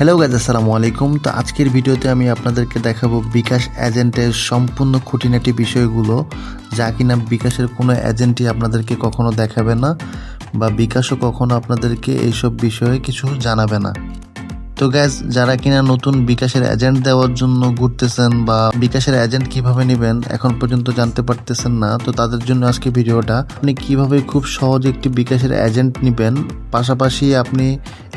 Hello guys আসসালামু আলাইকুম। তো আজকের ভিডিওতে আমি আপনাদেরকে দেখাবো বিকাশ এজেন্টের সম্পূর্ণ খুঁটিনাটি বিষয়গুলো, যা কিনা বিকাশের কোনো এজেন্টই আপনাদেরকে কখনো দেখাবে না বা বিকাশও কখনো আপনাদেরকে এইসব বিষয়ে কিছু জানাবে না। তো গ্যাস যারা কিনা নতুন বিকাশের এজেন্ট দেওয়ার জন্য ঘুরতেছেন বা বিকাশের এজেন্ট কীভাবে নেবেন, এখন পর্যন্ত জানতে পারতেছেন না, তো তাদের জন্য আজকে ভিডিওটা। আপনি কীভাবে খুব সহজে একটি বিকাশের এজেন্ট নেবেন, পাশাপাশি আপনি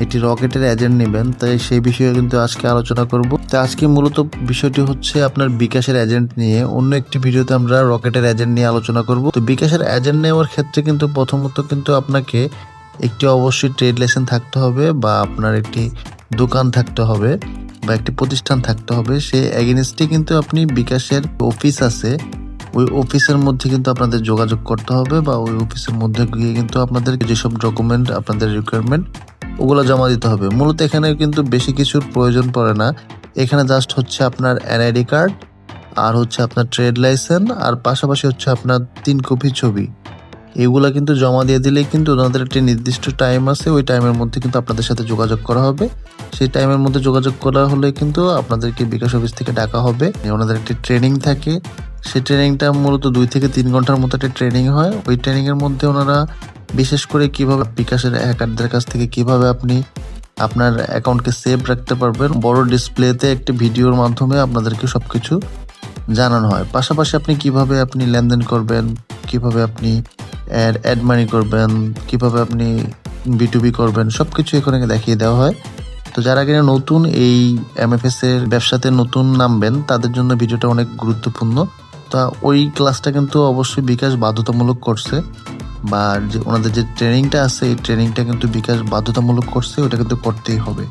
একটি রকেটের এজেন্ট নেবেন, তাই সেই বিষয়ে কিন্তু আজকে আলোচনা করব। তো আজকে মূলত বিষয়টি হচ্ছে আপনার বিকাশের এজেন্ট নিয়ে। অন্য একটি ভিডিওতে আমরা রকেটের এজেন্ট নিয়ে আলোচনা করব। তো বিকাশের এজেন্ট নেওয়ার ক্ষেত্রে কিন্তু প্রথমত কিন্তু আপনাকে একটি অবশ্যই ট্রেড লাইসেন্স থাকতে হবে বা আপনার একটি দোকান থাকতে হবে বা একটি প্রতিষ্ঠান থাকতে হবে। সেই এগেনস্টে কিন্তু আপনি বিকাশের অফিস আছে। ওই অফিসের মধ্যে কিন্তু আপনাদের যোগাযোগ করতে হবে বা ওই অফিসের মধ্যে গিয়ে কিন্তু আপনাদের যেসব ডকুমেন্ট আপনাদের রিকোয়ারমেন্ট ওগুলো জমা দিতে হবে। মূলত এখানে কিন্তু বেশি কিছুর প্রয়োজন পড়ে না। এখানে জাস্ট হচ্ছে আপনার এনআইডি কার্ড আর হচ্ছে আপনার ট্রেড লাইসেন্স আর পাশাপাশি হচ্ছে আপনার তিন কপি ছবি। এগুলা কিন্তু জমা দিয়ে দিলেই কিন্তু ওনাদের একটি নির্দিষ্ট টাইম আছে, ওই টাইমের মধ্যে কিন্তু আপনাদের সাথে যোগাযোগ করা হবে। সেই টাইমের মধ্যে যোগাযোগ করা হলে কিন্তু আপনাদেরকে বিকাশ অফিস থেকে ডাকা হবে। ওনাদের একটি ট্রেনিং থাকে। সেই ট্রেনিংটা মূলত দুই থেকে তিন ঘণ্টার মতো একটা ট্রেনিং হয়। ওই ট্রেনিংয়ের মধ্যে ওনারা বিশেষ করে কীভাবে বিকাশের হ্যাকারদের কাছ থেকে কীভাবে আপনি আপনার অ্যাকাউন্টকে সেভ রাখতে পারবেন, বড় ডিসপ্লেতে একটি ভিডিওর মাধ্যমে আপনাদেরকে সব কিছু জানানো হয়। পাশাপাশি আপনি কীভাবে আপনি লেনদেন করবেন, কীভাবে আপনি অ্যাড অ্যাড মানি করবেন, কীভাবে আপনি বিটুবি করবেন সব কিছু এখানে দেখিয়ে দেওয়া হয়। তো যারা কিনা নতুন এই এমএফএস এর ব্যবসাতে নতুন নামবেন, তাদের জন্য ভিডিওটা অনেক গুরুত্বপূর্ণ। তা ওই ক্লাসটা কিন্তু অবশ্যই বিকাশ বাধ্যতামূলক করছে। বা যে ওনাদের যে ট্রেনিংটা আছে, এই ট্রেনিংটা কিন্তু বিকাশ বাধ্যতামূলক করছে, ওটা কিন্তু করতেই হবে।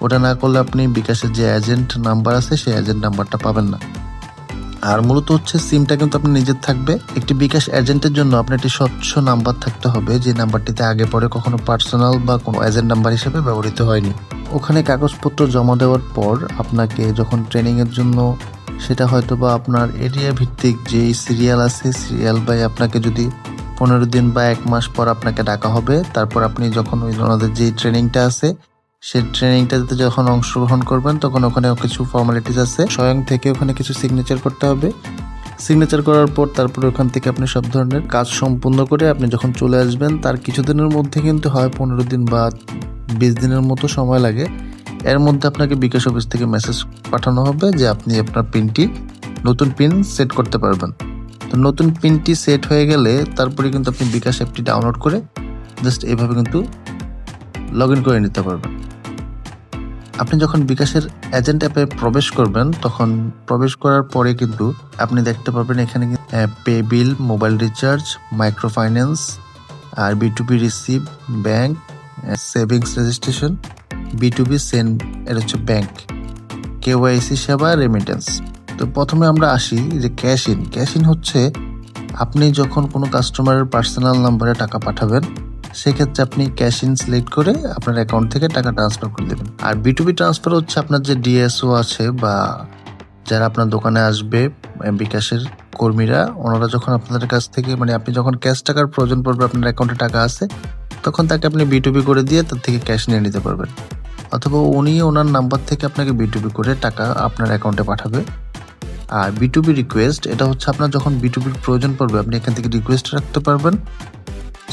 ওটা না করলে আপনি বিকাশের যে এজেন্ট নাম্বার আছে, সেই এজেন্ট নাম্বারটা পাবেন না। আর মূলত হচ্ছে সিমটা কিন্তু আপনার নিজের থাকবে। একটি বিকাশ এজেন্টের জন্য আপনার একটি স্বচ্ছ নাম্বার থাকতে হবে, যে নাম্বারটিতে আগে পরে কখনো পার্সোনাল বা কোনো এজেন্ট নাম্বার হিসেবে ব্যবহৃত হয়নি। ওখানে কাগজপত্র জমা দেওয়ার পর আপনাকে যখন ট্রেনিংয়ের জন্য সেটা হয়তো বা আপনার এরিয়া ভিত্তিক যে সিরিয়াল আছে সিরিয়াল বাই আপনাকে যদি পনেরো দিন বা এক মাস পর আপনাকে ডাকা হবে, তারপর আপনি যখন ওই ওনাদের যে ট্রেনিংটা আছে সেই ট্রেনিংটাতে যখন অংশগ্রহণ করবেন, তখন ওখানে কিছু ফর্মালিটিস আছে। স্বয়ং থেকে ওখানে কিছু সিগনেচার করতে হবে। সিগনেচার করার পর তারপরে ওখান থেকে আপনি সব ধরনের কাজ সম্পূর্ণ করে আপনি যখন চলে আসবেন, তার কিছুদিনের মধ্যে কিন্তু হয় পনেরো দিন বা বিশ দিনের মতো সময় লাগে। এর মধ্যে আপনাকে বিকাশ অফিস থেকে মেসেজ পাঠানো হবে যে আপনি আপনার পিনটি নতুন পিন সেট করতে পারবেন। তো নতুন পিনটি সেট হয়ে গেলে তারপরে কিন্তু আপনি বিকাশ অ্যাপটি ডাউনলোড করে জাস্ট এইভাবে কিন্তু লগ ইন করে নিতে পারবেন। আপনি যখন বিকাশের এজেন্ট অ্যাপে প্রবেশ করবেন, তখন প্রবেশ করার পরে কিন্তু আপনি দেখতে পাবেন এখানে pay bill mobile recharge micro finance আর B two B receive bank savings registration B two B send এটা হচ্ছে ব্যাংক কেওয়াইসি সেবা রেমিটেন্স তো প্রথমে আমরা আসি যে ক্যাশ ইন ক্যাশ ইন হচ্ছে আপনি যখন কোনো কাস্টমারের পার্সোনাল নাম্বারে টাকা পাঠাবেন সেক্ষেত্রে আপনি ক্যাশ ইন সিলেক্ট করে আপনার অ্যাকাউন্ট থেকে টাকা ট্রান্সফার করে দেবেন। আর বিটুবি ট্রান্সফার হচ্ছে আপনার যে ডিএসও আছে বা যারা আপনার দোকানে আসবে বিকাশের কর্মীরা, ওনারা যখন আপনাদের কাছ থেকে মানে আপনি যখন ক্যাশ টাকার প্রয়োজন পড়বে, আপনার অ্যাকাউন্টে টাকা আছে, তখন তাকে আপনি বি বিটুবি করে দিয়ে তার থেকে ক্যাশ নিয়ে নিতে পারবেন। অথবা উনি ওনার নাম্বার থেকে আপনাকে বি বিটুবি করে টাকা আপনার অ্যাকাউন্টে পাঠাবে। আর বিটুবি রিকোয়েস্ট এটা হচ্ছে আপনার যখন বি বিটুবির প্রয়োজন পড়বে, আপনি এখান থেকে রিকোয়েস্ট রাখতে পারবেন।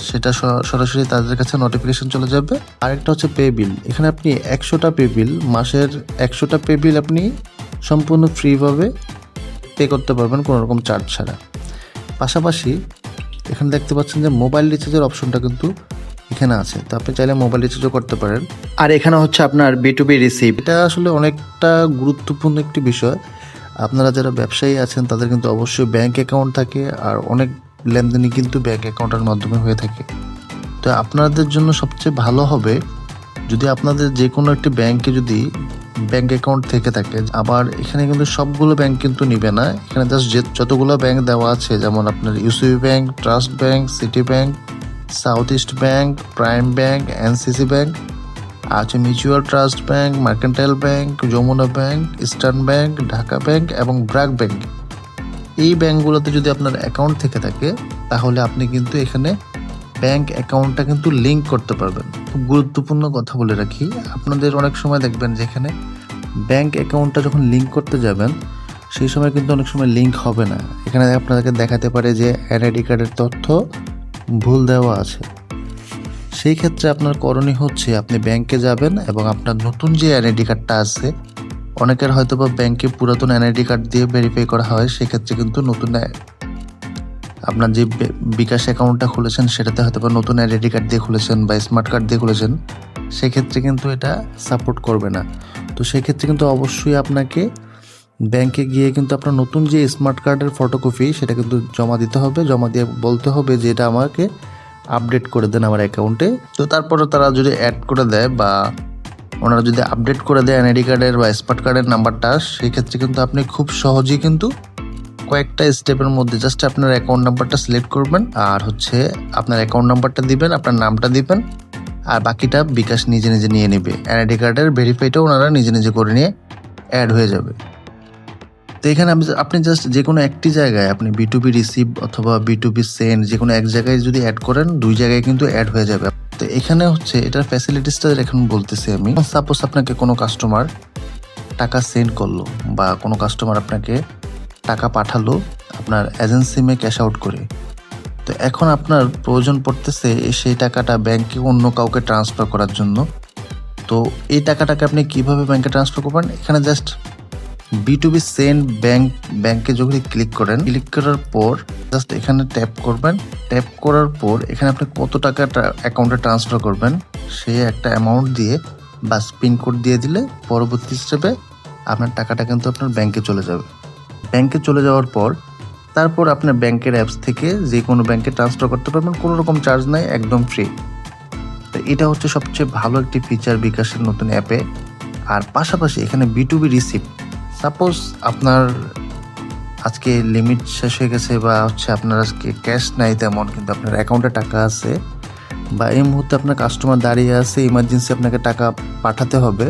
সেটা সরাসরি তাদের কাছে নোটিফিকেশন চলে যাবে। আরেকটা হচ্ছে পে বিল এখানে আপনি একশোটা পে বিল মাসের একশোটা পে বিল আপনি সম্পূর্ণ ফ্রিভাবে পে করতে পারবেন কোনো রকম চার্জ ছাড়া। পাশাপাশি এখানে দেখতে পাচ্ছেন যে মোবাইল রিচার্জের অপশনটা কিন্তু এখানে আছে। তো আপনি চাইলে মোবাইল রিচার্জও করতে পারেন। আর এখানে হচ্ছে আপনার বি টু বি রিসিভ এটা আসলে অনেকটা গুরুত্বপূর্ণ একটি বিষয়। আপনারা যারা ব্যবসায়ী আছেন তাদের কিন্তু অবশ্যই ব্যাংক অ্যাকাউন্ট থাকে। আর অনেক লেনদেনই কিন্তু ব্যাঙ্ক অ্যাকাউন্টের মাধ্যমে হয়ে থাকে। তো আপনাদের জন্য সবচেয়ে ভালো হবে যদি আপনাদের যে কোনো একটি ব্যাংকে যদি ব্যাংক অ্যাকাউন্ট থেকে থাকে, আবার এখানে কিন্তু সবগুলো ব্যাংক কিন্তু নিবে না। এখানে জাস্ট যে যতগুলো ব্যাংক দেওয়া আছে, যেমন আপনার UCB bank trust bank city bank south east bank prime bank NCC bank আছে mutual trust bank mercantile bank Jamuna bank eastern bank Dhaka bank এবং ব্র্যাক ব্যাংক এই ব্যাঙ্কগুলোতে যদি আপনার অ্যাকাউন্ট থেকে থাকে, তাহলে আপনি কিন্তু এখানে ব্যাংক অ্যাকাউন্টটা কিন্তু লিঙ্ক করতে পারবেন। খুব গুরুত্বপূর্ণ কথা বলে রাখি। আপনাদের অনেক সময় দেখবেন যেখানে ব্যাংক অ্যাকাউন্টটা যখন লিঙ্ক করতে যাবেন, সেই সময় কিন্তু অনেক সময় লিঙ্ক হবে না। এখানে আপনাদেরকে দেখাতে পারে যে এনআইডি কার্ডের তথ্য ভুল দেওয়া আছে। সেই ক্ষেত্রে আপনার করণীয় হচ্ছে আপনি ব্যাংকে যাবেন এবং আপনার নতুন যে এনআইডি কার্ডটা আছে অনেকের হয়তো বা ব্যাংকে পুরাতন এনআইডি কার্ড দিয়ে ভেরিফাই করা হয়, সেক্ষেত্রে কিন্তু নতুন আপনার যে বিকাশ অ্যাকাউন্টটা খুলেছেন, সেটাতে হয়তো বা নতুন আইডেন্টি কার্ড দিয়ে খুলেছেন বা স্মার্ট কার্ড দিয়ে খুলেছেন, সেক্ষেত্রে কিন্তু এটা সাপোর্ট করবে না। তো সেক্ষেত্রে কিন্তু অবশ্যই আপনাকে ব্যাংকে গিয়ে কিন্তু আপনার নতুন যে স্মার্ট কার্ডের ফটোকপি সেটা কিন্তু জমা দিতে হবে, জমা দিয়ে বলতে হবে যে এটা আমাকে আপডেট করে দেন আমার অ্যাকাউন্টে তো তারপরে তারা যদি অ্যাড করে দেয় বা ওনারা যদি আপডেট করে দেয় এনআইডি কার্ডের বা স্মার্ট কার্ডের নাম্বারটা, সেক্ষেত্রে কিন্তু আপনি খুব সহজেই কিন্তু কয়েকটা স্টেপের মধ্যে জাস্ট আপনার অ্যাকাউন্ট নাম্বারটা সিলেক্ট করবেন, আর হচ্ছে আপনার অ্যাকাউন্ট নাম্বারটা দিবেন, আপনার নামটা দিবেন, আর বাকিটা বিকাশ নিজে নিজে নিয়ে নেবে। এনআইডি কার্ডের ভেরিফাইটা ওনারা নিজে নিজে করে নিয়ে অ্যাড হয়ে যাবে। তো এখানে আপনি জাস্ট যে কোনো একটি জায়গায় আপনি বি টু বি রিসিভ অথবা বি টু বি সেন্ড যে কোনো এক জায়গায় যদি অ্যাড করেন, দুই জায়গায় কিন্তু অ্যাড হয়ে যাবে। তো এখানে হচ্ছে এটার ফ্যাসিলিটিসটা এখন বলতেছি আমি। সাপোজ আপনাকে কোনো কাস্টমার টাকা সেন্ড করল বা কোনো কাস্টমার আপনাকে টাকা পাঠালো আপনার এজেন্ট সিমে ক্যাশ আউট করে। তো এখন আপনার প্রয়োজন পড়তেছে সেই টাকাটা ব্যাংকে অন্য কাউকে ট্রান্সফার করার জন্য। তো এই টাকাটাকে আপনি কীভাবে ব্যাংকে ট্রান্সফার করবেন? এখানে just B two B send bank ব্যাংকে যখন ক্লিক করেন ক্লিক করার পর জাস্ট এখানে ট্যাপ করবেন। ট্যাপ করার পর এখানে আপনি কত টাকা অ্যাকাউন্টে ট্রান্সফার করবেন সে একটা অ্যামাউন্ট দিয়ে বা পিন কোড দিয়ে দিলে পরবর্তী স্টেপে আপনার টাকাটা কিন্তু আপনার ব্যাংকে চলে যাবে। ব্যাংকে চলে যাওয়ার পর তারপর আপনার ব্যাংকের অ্যাপস থেকে যে কোনো ব্যাংকে ট্রান্সফার করতে পারবেন, কোনো রকম চার্জ নাই, একদম ফ্রি তো এটা হচ্ছে সবচেয়ে ভালো একটি ফিচার বিকাশের নতুন অ্যাপে আর পাশাপাশি এখানে বিটুবি রিসিপ্ট সাপোজ আপনার আজকে লিমিট শেষ হয়ে গেছে বা হচ্ছে আপনার আজকে ক্যাশ নাই তেমন, কিন্তু আপনার অ্যাকাউন্টে টাকা আছে বা এই মুহূর্তে আপনার কাস্টমার দাঁড়িয়ে আছে ইমার্জেন্সি আপনাকে টাকা পাঠাতে হবে,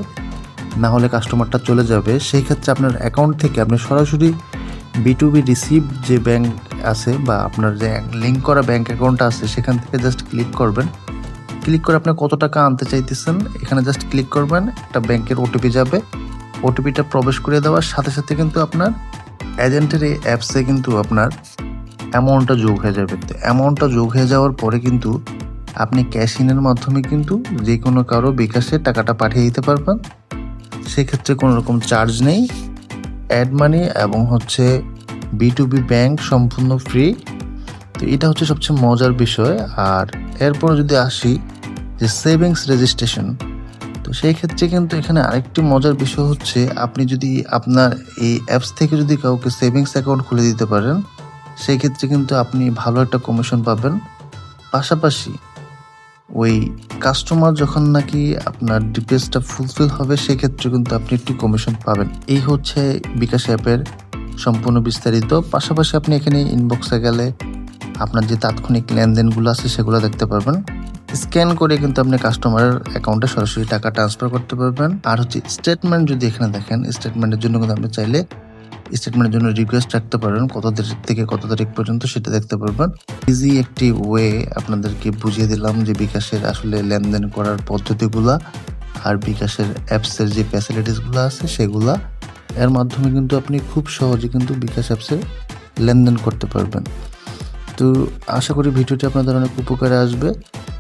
না হলে কাস্টমারটা চলে যাবে, সেই ক্ষেত্রে আপনার অ্যাকাউন্ট থেকে আপনি সরাসরি বি টু বি রিসিভ যে ব্যাংক আছে বা আপনার যে লিঙ্ক করা ব্যাঙ্ক অ্যাকাউন্টটা আছে, সেখান থেকে জাস্ট ক্লিক করবেন। ক্লিক করে আপনি কত টাকা আনতে চাইতেছেন, এখানে জাস্ট ক্লিক করবেন, একটা ব্যাংকের ওটিপি যাবে। ওটিপিটা প্রবেশ করে দেওয়ার সাথে সাথে কিন্তু আপনার এজেন্টের এই অ্যাপসে কিন্তু আপনার অ্যামাউন্টটা যোগ হয়ে যাবে। অ্যামাউন্টটা যোগ হয়ে যাওয়ার পরে কিন্তু আপনি ক্যাশ ইনের মাধ্যমে কিন্তু যে কোনো কারও বিকাশে টাকাটা পাঠিয়ে দিতে পারবেন। সেক্ষেত্রে কোনো রকম চার্জ নেই। অ্যাড মানি এবং হচ্ছে বি টু বি ব্যাংক সম্পূর্ণ ফ্রি তো এটা হচ্ছে সবচেয়ে মজার বিষয়। আর এরপর যদি আসি যে সেভিংস রেজিস্ট্রেশন সেই ক্ষেত্রে কিন্তু এখানে আরেকটি মজার বিষয় হচ্ছে, আপনি যদি আপনার এই অ্যাপস থেকে যদি কাউকে সেভিংস অ্যাকাউন্ট খুলে দিতে পারেন, সেই ক্ষেত্রে কিন্তু আপনি ভালো একটা কমিশন পাবেন। পাশাপাশি ওই কাস্টমার যখন নাকি আপনার ডিটেলসটা ফুলফিল হবে সেক্ষেত্রে কিন্তু আপনি একটি কমিশন পাবেন। এই হচ্ছে বিকাশ অ্যাপের সম্পূর্ণ বিস্তারিত। পাশাপাশি আপনি এখানে ইনবক্সে গেলে আপনার যে তাৎক্ষণিক লেনদেনগুলো আছে, সেগুলো দেখতে পারবেন। স্ক্যান করে কিন্তু আপনি কাস্টমারের অ্যাকাউন্টে সরাসরি টাকা ট্রান্সফার করতে পারবেন। আর হচ্ছে স্টেটমেন্ট যদি এখানে দেখেন স্টেটমেন্টের জন্য কিন্তু আপনি চাইলে স্টেটমেন্টের জন্য রিকোয়েস্ট রাখতে পারবেন কত তারিখ থেকে কত তারিখ পর্যন্ত সেটা দেখতে পারবেন। ইজি একটি ওয়ে আপনাদেরকে বুঝিয়ে দিলাম যে বিকাশের আসলে লেনদেন করার পদ্ধতিগুলা আর বিকাশের অ্যাপসের যে ফ্যাসিলিটিসগুলো আছে সেগুলা। এর মাধ্যমে কিন্তু আপনি খুব সহজে কিন্তু বিকাশ অ্যাপসে লেনদেন করতে পারবেন। তো আশা করি ভিডিওটি আপনাদের অনেক উপকারে আসবে।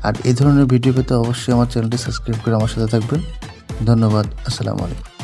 আর এই ধরনের ভিডিও পেতে অবশ্যই আমার চ্যানেলটি সাবস্ক্রাইব করে আমার সাথে থাকবেন। ধন্যবাদ। আসসালামু আলাইকুম।